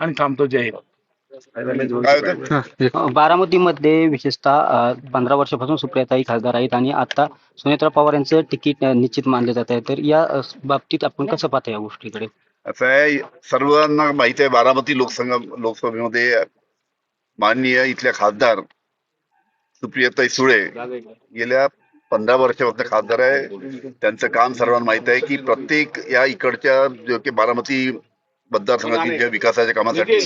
आणि थांबतो. जय हिंद. होतं बारामतीमध्ये विशेषतः पंधरा वर्षापासून सुप्रियाताई खासदार आहेत आणि आता सुनेत्रा पवार यांचं तिकीट निश्चित मानले जात आहे. तर या बाबतीत आपण कसं पाहता या गोष्टीकडे? असं आहे सर्वांना माहिती आहे बारामती लोकसंघ लोकसभेमध्ये माननीय इथल्या खासदार सुप्रियाताई सुळे गेल्या पंधरा वर्षापासून खासदार आहे. त्यांचं काम सर्वांना माहीत आहे की प्रत्येक या इकडच्या जो की बारामती मतदारसंघातील विकासाच्या कामासाठी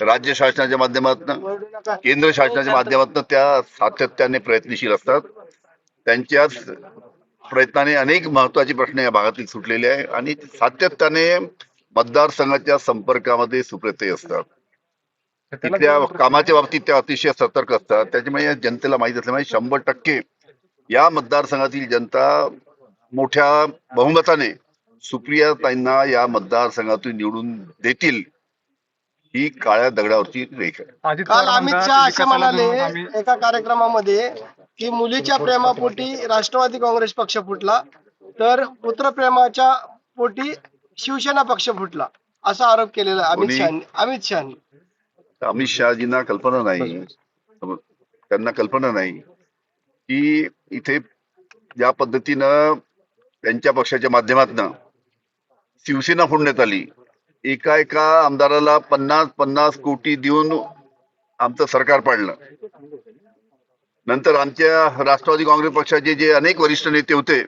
राज्य शासनाच्या माध्यमातून केंद्र शासनाच्या माध्यमातून त्या सातत्याने प्रयत्नशील असतात. त्यांच्याच प्रयत्नाने अनेक महत्त्वाचे प्रश्न या भागातील सुटलेले आहे आणि सातत्याने मतदारसंघाच्या संपर्कामध्ये सुप्रियताई असतात. तिथल्या कामाच्या बाबतीत त्या अतिशय सतर्क असतात. त्याच्यामुळे या जनतेला माहीत असल्यामुळे शंभर टक्के या मतदारसंघातील जनता मोठ्या बहुमताने सुप्रियाताईंना या मतदारसंघातून निवडून देतील ही काळ्या दगडावरची रेख आहे. काल अमित शहा असे म्हणाले एका कार्यक्रमामध्ये की मुलीच्या प्रेमापोटी राष्ट्रवादी काँग्रेस पक्ष फुटला तर पुत्रप्रेमाच्या पोटी शिवसेना पक्ष फुटला असा आरोप केलेला अमित? शहानी अमित शहानी. अमित शहाजींना कल्पना नाही. त्यांना कल्पना नाही की इथे ज्या पद्धतीनं त्यांच्या पक्षाच्या माध्यमातनं शिवसेना फोडण्यात आली. एका एका आमदाराला पन्नास पन्नास कोटी देऊन आमचं सरकार पाडलं. नंतर आमच्या राष्ट्रवादी काँग्रेस पक्षाचे जे अनेक वरिष्ठ नेते होते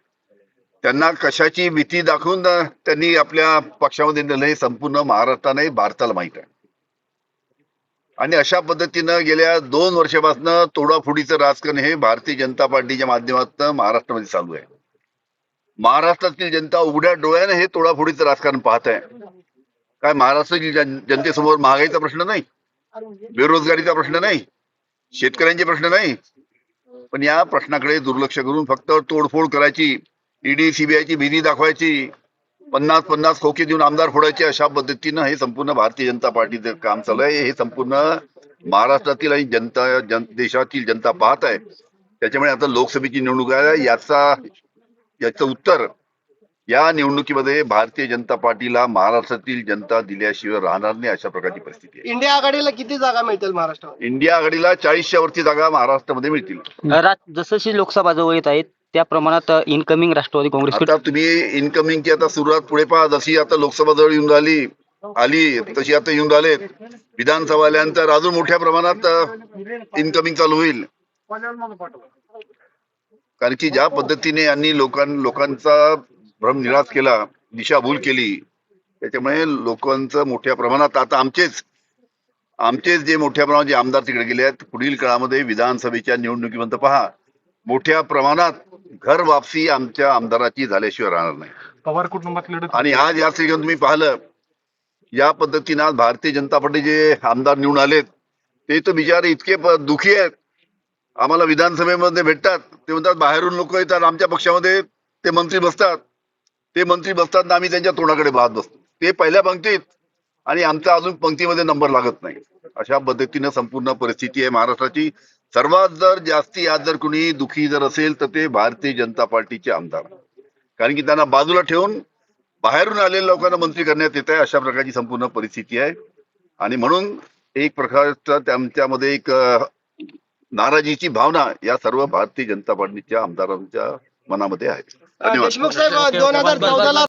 त्यांना कशाची भीती दाखवून त्यांनी आपल्या पक्षामध्ये नेलं हे संपूर्ण महाराष्ट्राने भारताला माहीत आहे. आणि अशा पद्धतीनं गेल्या दोन वर्षापासून तोडाफोडीचं राजकारण हे भारतीय जनता पार्टीच्या माध्यमातून महाराष्ट्रामध्ये चालू आहे. महाराष्ट्रातील जनता उघड्या डोळ्याने हे तोडाफोडीचं राजकारण पाहत आहे. काय महाराष्ट्रातील जनतेसमोर महागाईचा प्रश्न नाही? बेरोजगारीचा प्रश्न नाही? शेतकऱ्यांचे प्रश्न नाही? पण या प्रश्नाकडे दुर्लक्ष करून फक्त तोडफोड करायची ईडी सीबीआयची भीती दाखवायची पन्नास पन्नास खोके देऊन आमदार फोडायचे अशा पद्धतीनं हे संपूर्ण भारतीय जनता पार्टीचं काम चालू आहे. हे संपूर्ण महाराष्ट्रातील आणि जनता जन देशातील जनता पाहत आहे. त्याच्यामुळे आता लोकसभेची निवडणूक आहे. याचा याचं उत्तर या निवडणुकीमध्ये भारतीय जनता पार्टीला महाराष्ट्रातील जनता दिल्याशिवाय राहणार नाही अशा प्रकारची परिस्थिती आहे. इंडिया आघाडीला किती जागा मिळतील महाराष्ट्रात इंडिया आघाडीला चाळीसच्या वरती जागा महाराष्ट्रामध्ये मिळतील. रा- जसं लोकसभा जवळ येत आहेत त्या प्रमाणात इनकमिंग राष्ट्रवादी काँग्रेस आता तुम्ही इन्कमिंगची आता सुरुवात पुढे पहा. जशी आता लोकसभा जवळ येऊन राहिली आली तशी आता येऊन राहिलेत. विधानसभा आल्यानंतर अजून मोठ्या प्रमाणात इन्कमिंग चालू होईल. कारण की ज्या पद्धतीने यांनी लोकां लोकांचा भ्रम निराश केला दिशाभूल केली त्याच्यामुळे लोकांचं मोठ्या प्रमाणात आता आमचेच आमचेच जे मोठ्या प्रमाणात जे आमदार तिकडे गेले आहेत पुढील काळामध्ये विधानसभेच्या निवडणुकीपर्यंत पहा मोठ्या प्रमाणात घर वापसी आमच्या आमदाराची झाल्याशिवाय राहणार नाही. पवार कुटुंबात लढत आणि आज या ठिकाणी तुम्ही पाहिलं या पद्धतीनं आज भारतीय जनता पार्टी जे आमदार निवडून आलेत ते तर बिचारे इतके दुखी आहेत. आम्हाला विधानसभेमध्ये भेटतात. ते म्हणतात बाहेरून लोक येतात आमच्या पक्षामध्ये ते मंत्री बसतात. ते मंत्री बसतात ना आम्ही त्यांच्या तोंडाकडे पाहत बसतो. ते पहिल्या पंक्तीत आणि आमचा अजून पंक्तीमध्ये नंबर लागत नाही. अशा पद्धतीनं संपूर्ण परिस्थिती आहे. महाराष्ट्राची सर्वात जर जास्ती आज जर कुणी दुखी जर असेल तर ते भारतीय जनता पार्टीचे आमदार. कारण की त्यांना बाजूला ठेवून बाहेरून आलेल्या लोकांना मंत्री करण्यात येत आहे अशा प्रकारची संपूर्ण परिस्थिती आहे. आणि म्हणून एक प्रकारचा त्यांच्यामध्ये एक नाराजीची भावना या सर्व भारतीय जनता पार्टीच्या आमदारांच्या मनामध्ये आहे. धन्यवाद. देशमुख साहेब दोन हजार चौदाला